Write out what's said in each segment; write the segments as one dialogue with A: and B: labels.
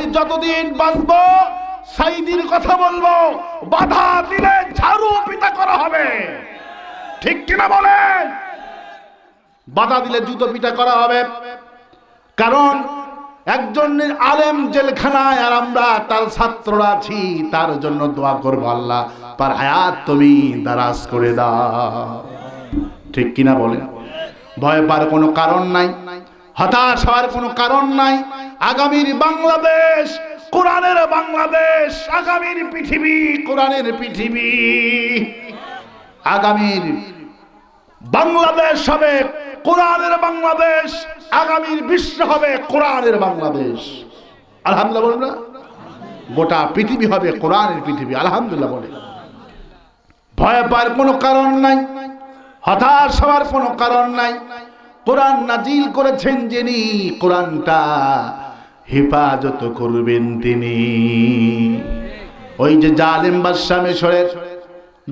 A: তাই যতদিন বাঁচবো, সাইদির কথা বলব, বাধা দিলে ঝাড়ু পিতা করা হবে। ঠিক কিনা বলেন? বাধা দিলে জুতো পিটা করা হবে। কারণ একজন আলেম জেলখানায় আর আমরা তার ছাত্ররা আছি, তার জন্য দোয়া করব আল্লাহ, তার হায়াত তুমি দারাজ করে দাও। ঠিক কিনা বলেন? ভয় পাওয়ার কোনো কারণ নাই। হতাশ হওয়ার কোনো কারণ নাই। আগামীর বাংলাদেশ, কোরআনের বাংলাদেশ, আগামীর পৃথিবী, কোরআনের পৃথিবী। আগামীর বাংলাদেশ হবে কোরআনের বাংলাদেশ, আগামীর বিশ্ব হবে কোরআনের বাংলাদেশ। আলহামদুলিল্লাহ গোটা পৃথিবী হবে কোরআনের পৃথিবী, আলহামদুলিল্লাহ বলে ভয় পাওয়ার কোনো কারণ নাই, হতাশ হওয়ার কোনো কারণ নাই কোরআন নাজিল করেছেন যিনি, কোরআনটা হেফাজত করবেন তিনি। ওই যে জালেম বাদশাহ মিশরের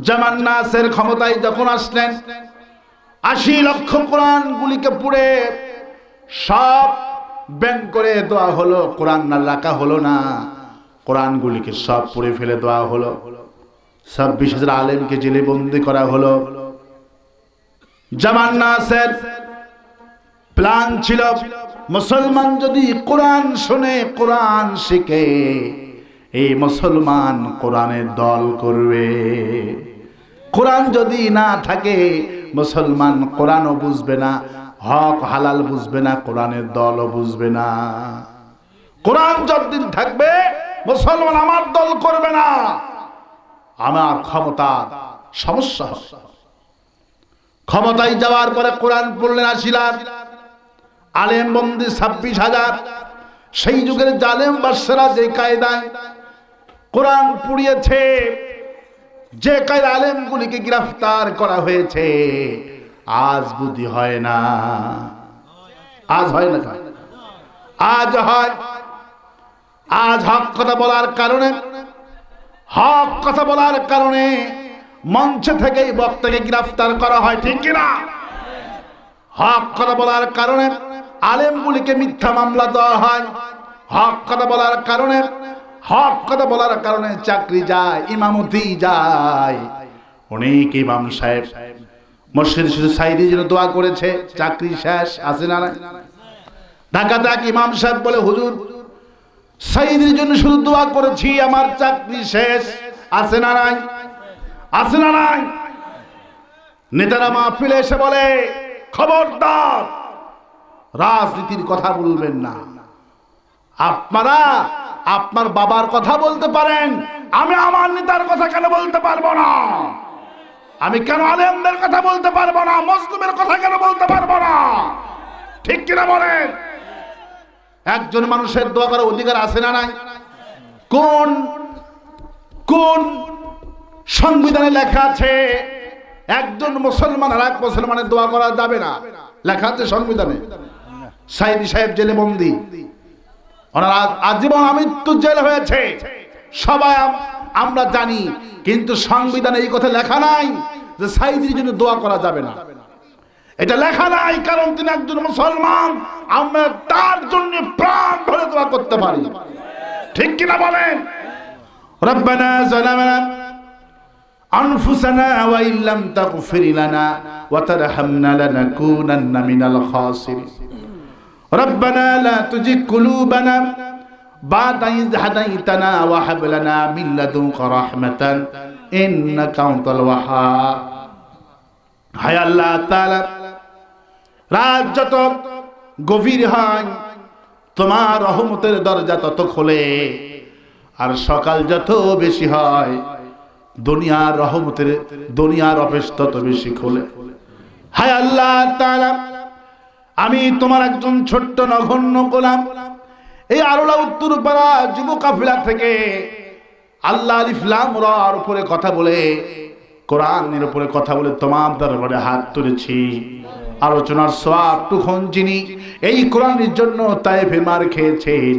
A: জামান নাসের ক্ষমতায় যখন আসলেন, আশি লক্ষ কোরআন গুলিকে পুড়ে সব ব্যান করে দেওয়া হলো, কোরআন না রাখা হলো না কোরআন গুলিকে সব পুড়ে ফেলে দেওয়া হলো। সব বিশেষ আলেমকে জেলে বন্দি করা হলো। জামান নাসের প্ল্যান ছিল, মুসলমান যদি কোরআন শুনে, কোরআন শিখে, এই মুসলমান কোরআনের দল করবে। কোরআন যদি না থাকে, মুসলমান কোরআনও বুঝবে না, হক হালাল বুঝবে না, কোরআনের দলও বুঝবে না। কোরআন যতদিন থাকবে, মুসলমান আমার দল করবে না। আমার ক্ষমতা সমস্যা ক্ষমতায় যাওয়ার পরে কোরআন পড়লেন আসিলাম আলেম বন্দি ছাব্বিশ হাজার। সেই যুগের জালেম বাদশারা যে কায়দায় কোরআন পুড়িয়েছে, যে কায়দা আলেমগুলিকে গ্রেফতার করা হয়েছে, আজ বুদ্ধি হয় না। আজ হয় না আজ হয়। আজ হক কথা বলার কারণে, হক কথা বলার কারণে মঞ্চ থেকেই বক্তাকে গ্রেফতার করা হয়, ঠিক কিনা? হক কথা বলার কারণে আলেমগুলিকে মিথ্যা মামলা দেওয়া হয়। হক কথা বলার কারণে, হক কথা বলার কারণে চাকরি যায়, ইমামতি যায়। অনেক ইমাম সাহেব মসজিদ শুধু সাইদি যেন দোয়া করেছে, চাকরি শেষ, আছে না? ঢাকাতে এক ইমাম সাহেব বলে, হুজুর, সাইদির জন্য শুধু দোয়া করেছি, আমার চাকরি শেষ, আছে না নাই? আছে না নাই? নেতারা মাহফিলে এসে বলে, খবরদার রাজনীতির কথা বলবেন না। আপনারা আপনার বাবার কথা বলতে পারেন। আমি আমার নেতার কথা কেন বলতে পারব না? আমি কেন আলেমদের কথা বলতে পারব না? মজলুমের কথা কেন বলতে পারব না? ঠিক কিনা বলেন? একজন মানুষের দোয়া করার অধিকার আছে না নাই? কোন কোন সংবিধানে লেখা আছে, একজন মুসলমান আর এক মুসলমানের দোয়া করা যাবে না? লেখা আছে সংবিধানে। সাইদি সাহেব জেলে বন্দী। ওনার আজীবন আমৃত্যু জেল হয়েছে। সবাই আমরা জানি, কিন্তু সংবিধানে এই কথা লেখা নাই যে সাইদির জন্য দোয়া করা যাবে না। এটা লেখা নাই কারণ তিনি একজন মুসলমান। আমরা তার জন্য প্রাণ ভরে দোয়া করতে পারি। ঠিক কিনা বলেন? রব্বানা জালামনা আনফুসানা ওয়া ইল্লাম তাগফির লানা ওয়া তারহামনা লানাকুনান্না মিনাল খাসিরিন। ربنا لا تزغ قلوبنا بعد إذ هديتنا وهب لنا من لدنك رحمة إنك أنت الوهاب হায় আল্লাহ তাআলা রাত যত গভীর হয় তোমার রহমতের দরজা তত খোলে আর সকাল যত বেশি হয় দুনিয়ার রহমতের দুনিয়ার অফিস তত বেশি খোলে হায় আল্লাহ তাআলা আমি তোমার একজন ছোট্ট নগণ্য গোলাম। এই আরোলা উত্তর পাড়া যুব কাফিলা থেকে আল্লাহ আলিফলাম রার উপরে কথা বলে, কোরআনের উপরে কথা বলে তোমার দরবারে হাত তুলেছি। আলোচনার সোয়াবটুখন যিনি এই কোরআনের জন্য তাই মার খেয়েছেন,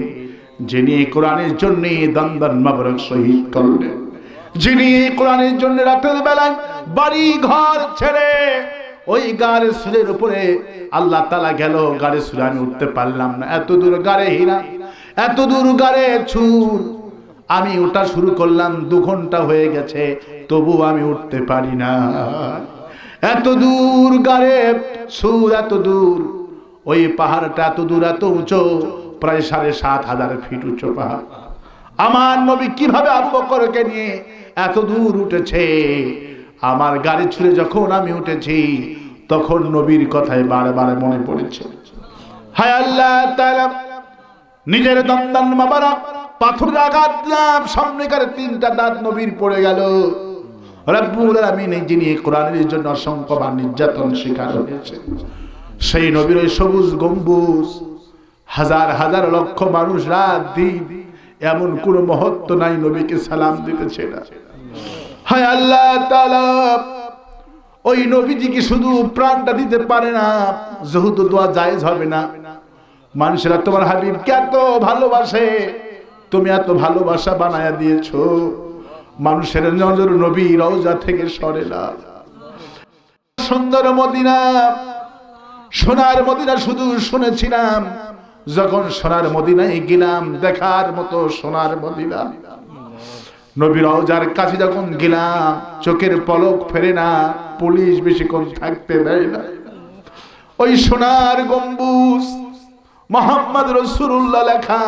A: যিনি কোরআনের জন্য দন্দন মাবরক শহীদ করলেন। যিনি কোরআনের জন্য রাতের বেলায় বাড়ি ঘর ছেড়ে ওই গাড়ি সুরের উপরে আল্লাহ তালা গেল গাড়ি সুরে আমি উঠতে পারলাম না। এত দূর গাড়ে হীরা, এত দূর গাড়ে ছুর আমি ওটা শুরু করলাম, দু ঘণ্টা হয়ে গেছে, তবু আমি উঠতে পারি না। এত দূর গাড়ে সুর এত দূর। ওই পাহাড়টা এত দূর, এত উঁচু, প্রায় সাড়ে সাত হাজার ফিট উঁচু পাহাড়। আমার নবী কীভাবে আবু বকরকে নিয়ে এত দূর উঠেছে? আমার গাড়ি ছুঁড়ে যখন আমি উঠেছি তখন নবীর কথায় বারে বারে মনে পড়েছে। হায় আল্লাহ নিজের দন্দান মাবারা পাথর আঘাত দিলাম, সামনেকার তিনটা দাঁত নবীর পড়ে গেল। রব্বুল আলামিন যিনি কোরআনের জন্য অসংখ্য বার নির্যাতন শিকার হয়েছে। সেই নবীর ওই সবুজ গম্বুজ, হাজার হাজার লক্ষ মানুষ রাত দিন এমন কোন মহত্ব নাই, নবীকে সালাম দিতেছে না। হায় আল্লাহ তাআলা ওই নবীজিকে শুধু প্রাণটা দিতে পারে না? যেহেতু দোয়া জায়েজ হবে না। মানুষেরা তোমার হাবিবকে এত ভালোবাসে, তুমি এত ভালোবাসা বানায়া দিয়েছ। মানুষের নজর নবী রওজা থেকে সরে না। সুন্দর মদিনা, সোনার মদিনা শুধু শুনেছিলাম। যখন সোনার মদিনায় গেলাম, দেখার মতো সোনার মদিনা। নবী রওজার কাছে যখন গেলাম, চোখের পলক ফেরে না। পুলিশ বেশিক্ষণ থাকতে দেয় না। ওই সোনার গম্বুজ মোহাম্মদ রসুল্লাহ লেখা।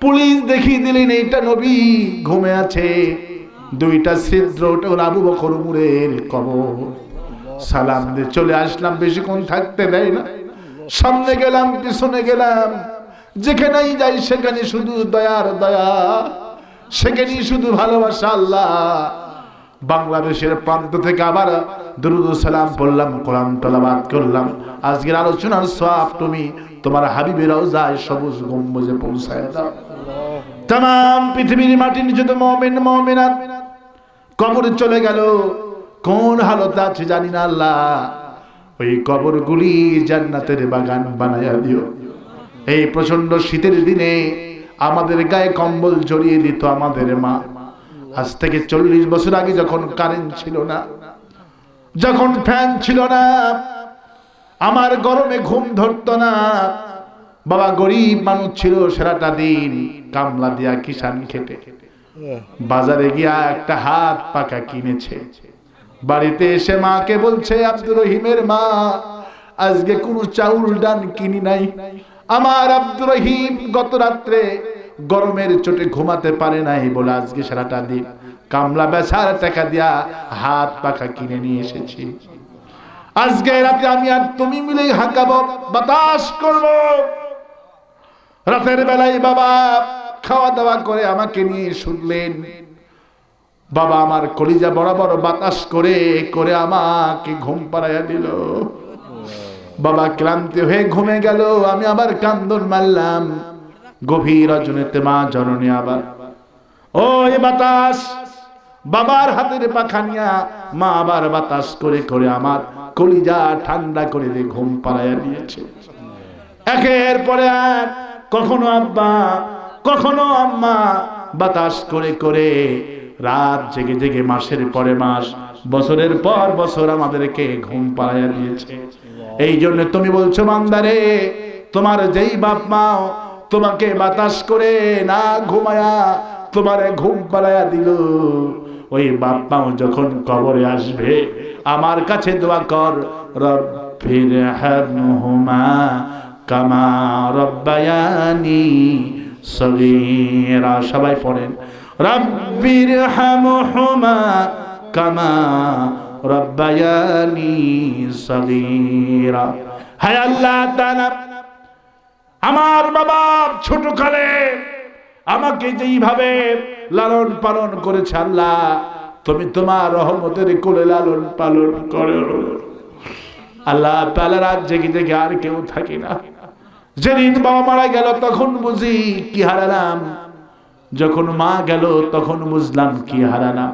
A: পুলিশ দেখিয়ে দিলেন, এইটা নবী ঘুমে আছে। দুইটা ছিদ্র আবু বকর উমরের কবর। সালাম দিয়ে চলে আসলাম, বেশিক্ষণ থাকতে দেয় না। সামনে গেলাম, পিছনে গেলাম। যেখানেই যাই, সেখানে শুধু দয়ার দয়া। সেখানেই শুধু ভালোবাসা আল্লাহ। বাংলাদেশের প্রান্ত থেকে আবার দুরুদ সালাম পড়লাম, কোরআন তলাবাদ করলাম। আজকের আলোচনার সব তুমি, তোমার হাবিবের রওজায় সবুজ গম্বুজে পৌঁছায় দাও। তাম পৃথিবীর মাটির নিচে তো মমিন, মমিনাত, কবরে চলে গেল। কোন হালত আছে জানি না আল্লাহ। ওই কবরগুলি জান্নাতের বাগান বানায়া দিও। এই প্রচণ্ড শীতের দিনে আমাদের গায়ে কম্বল জড়িয়ে দিত আমাদের মা। আজ থেকে চল্লিশ বছর আগে যখন কারেন্ট ছিল না, যখন ফ্যান ছিল না, আমার গরমে ঘুম ধরতো না। বাবা গরিব মানুষ ছিল, সেরাটা দিন কামলা দিয়া কিষান খেটে। বাজারে গিয়া একটা হাত পাকা কিনেছে। বাড়িতে এসে মাকে বলছে, আব্দুর রহিমের মা, আজকে কোনো চাউল ডান কিনি নাই। আমার আব্দুর রহিম গত রাত্রে গরমের চোটে ঘুমাতে পারে নাই বলে আজকে সারাটা দিন। কামলা বেচার টাকা দিয়া হাত পাখা কিনে নিয়ে এসেছি। আজকে রাতে আমি আর তুমি মিলে হাঁকাবো, বাতাস করব। রাতের বেলায় বাবা খাওয়া দাওয়া করে আমাকে নিয়ে শুনলেন। বাবা আমার কলিজা বড় বড় বাতাস করে করে আমাকে ঘুম পাড়াইয়া দিল। বাবা ক্লান্তি হয়ে ঘুমে গেল, আমি আবার কান্দন মারলাম। গভীর রজনীতে মা জননী আবার। ওই বাতাস, বাবার হাতের পাখানিয়া, মা আবার বাতাস করে করে আমার কলিজা ঠান্ডা করে দিয়ে ঘুম পাড়াইয়া দিয়েছে। একের পরে এক কখনো আব্বা, কখনো আম্মা বাতাস করে করে রাত জেগে জেগে মাসের পরে মাস, বছরের পর বছর আমাদেরকে ঘুম পাড়াইয়া দিয়েছে। এই জন্য তুমি বলছো মান্দারে তোমার যেই বাপ মাও তোমাকে বাতাস করে না ঘুমায়া তোমারে ঘুম পাড়াইয়া দিল। ওই বাপ মাও যখন কবরে আসবে, আমার কাছে দোয়া কর, রব্বির হামহুমা কামা রব্বায়ানি সগীরা। সবাই পড়েন, রব্বির হামহুমা কামা রব্বায়ানি সগীরা। হায় তাআলা আমার বাবা ছোট কালে আমাকে যেইভাবে লালন পালন করেছে আল্লাহ, তুমি তোমার রহমতের কোলে লালন পালন করো। আল্লাহ তাআলা রাত জেগে জেগে আর কেউ থাকি না। যেদিন বাবা মারা গেল তখন বুঝি কি হারালাম। যখন মা গেল তখন বুঝলাম কি হারালাম।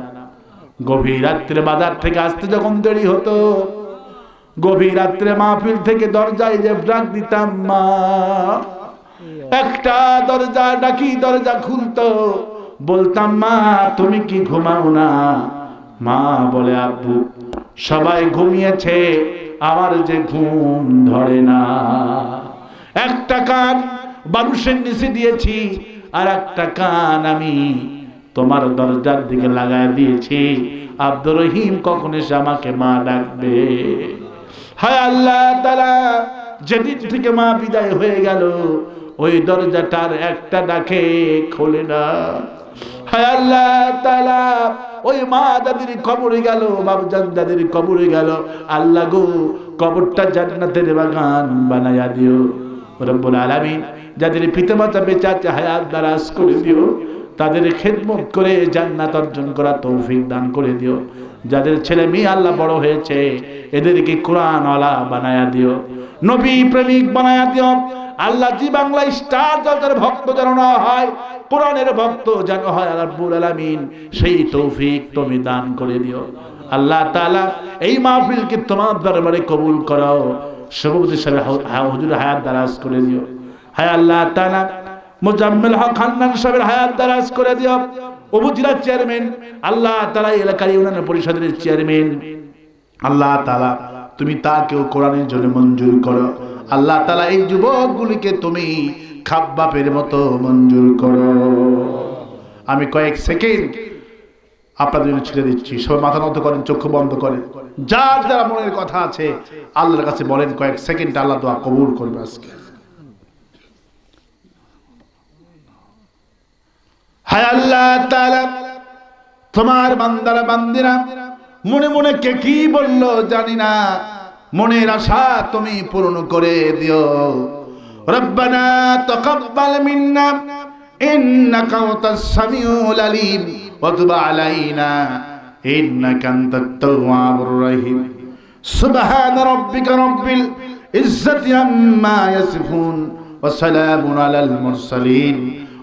A: গভীর রাত্রে বাজার থেকে আসতে যখন দেরি হতো গভীর রাত্রে মাহফিল থেকে দরজায় যে ডাক দিতাম, মা। একটা দরজা ডাকি দরজা খুলতো? বলতাম, মা, তুমি কি ঘুমাও না? মা বলে, আব্বু, সবাই ঘুমিয়েছে, আমার যে ঘুম ধরে না। একটা কান বালুসের নিচে দিয়েছি, আর একটা কান আমি তোমার দরজার দিকে লাগাই দিয়েছি। আব্দুর রহিম কখন এসে আমাকে মা ডাকবে? হায় আল্লাহ তালা যেদিন থেকে মা বিদায় হয়ে গেল, ওই দরজাটার একটা ডাকে খোলে না। হায় আল্লাহ তালা ওই মা দাদির কবরে গেল, বাবুজান দাদির কবরে গেল। আল্লাহ গো, কবরটা জান্নাতের বাগান বানায়া দিও। রব্বুল আলামিন যাদের পিতামাতা বেঁচে আছে, হায়াত দারাজ করে দিও। তাদের খেদমত করে জান্নাত অর্জন করা তৌফিক দান করে দিও। যাদের ছেলে মেয়ে আল্লাহ বড় হয়েছে, এদেরকে কোরআন আলা বানায়া দিও নবী প্রেমিক বানায়া দিও। আল্লাহ জি বাংলা স্টার জগতের ভক্ত যেন না হয়, কোরআনের ভক্ত যেন হয় আল্লাহবুল আলামিন সেই তৌফিক তুমি দান করে দিও। আল্লাহ তাআলা এই মাহফিলকে তোমার দরবারে কবুল করো সভাপতি সাহেব হুজুর হায়াত দারাজ করে দিও। হায় আল্লাহ তাআলা, মোজাম্মেল হক খান্নান সাহেবের হায়াত দারাজ করে দিও। উপজেলার চেয়ারম্যান আল্লাহ এই এলাকার ইউনিয়ন পরিষদের চেয়ারম্যান আল্লাহ তাআলা, তুমি তাকেও কোরআনের জন্য মঞ্জুর করো। আল্লাহ তাআলা এই যুবকগুলিকে তুমি খাব্বাপের মতো মঞ্জুর করো। আমি কয়েক সেকেন্ড আপনাদের জন্য ছেড়ে দিচ্ছি। সবাই মাথা নত করেন, চক্ষু বন্ধ করেন। যার যারা মনের কথা আছে, আল্লাহর কাছে বলেন কয়েক সেকেন্ড, আল্লাহ দোয়া কবুল করবে আজকে। হায় আল্লাহ তাআলা, তোমার বান্দারা বান্দিরা, মনে মনে কে কি বলল জানি না। মনের আশা তুমি পূরণ করে দিও। রব্বানা তাকাব্বাল মিন্না, ইন্নাকা আনতাস সামিউল আলিম ওয়া তুব আলাইনা, ইন্নাকা আনতাত তাওয়াবুর রহিম। সুবহান রাব্বিকা রাব্বিল ইজ্জাতি আম্মা ইয়াসিফুন, ওয়া সালামুন আলাল মুরসালিন।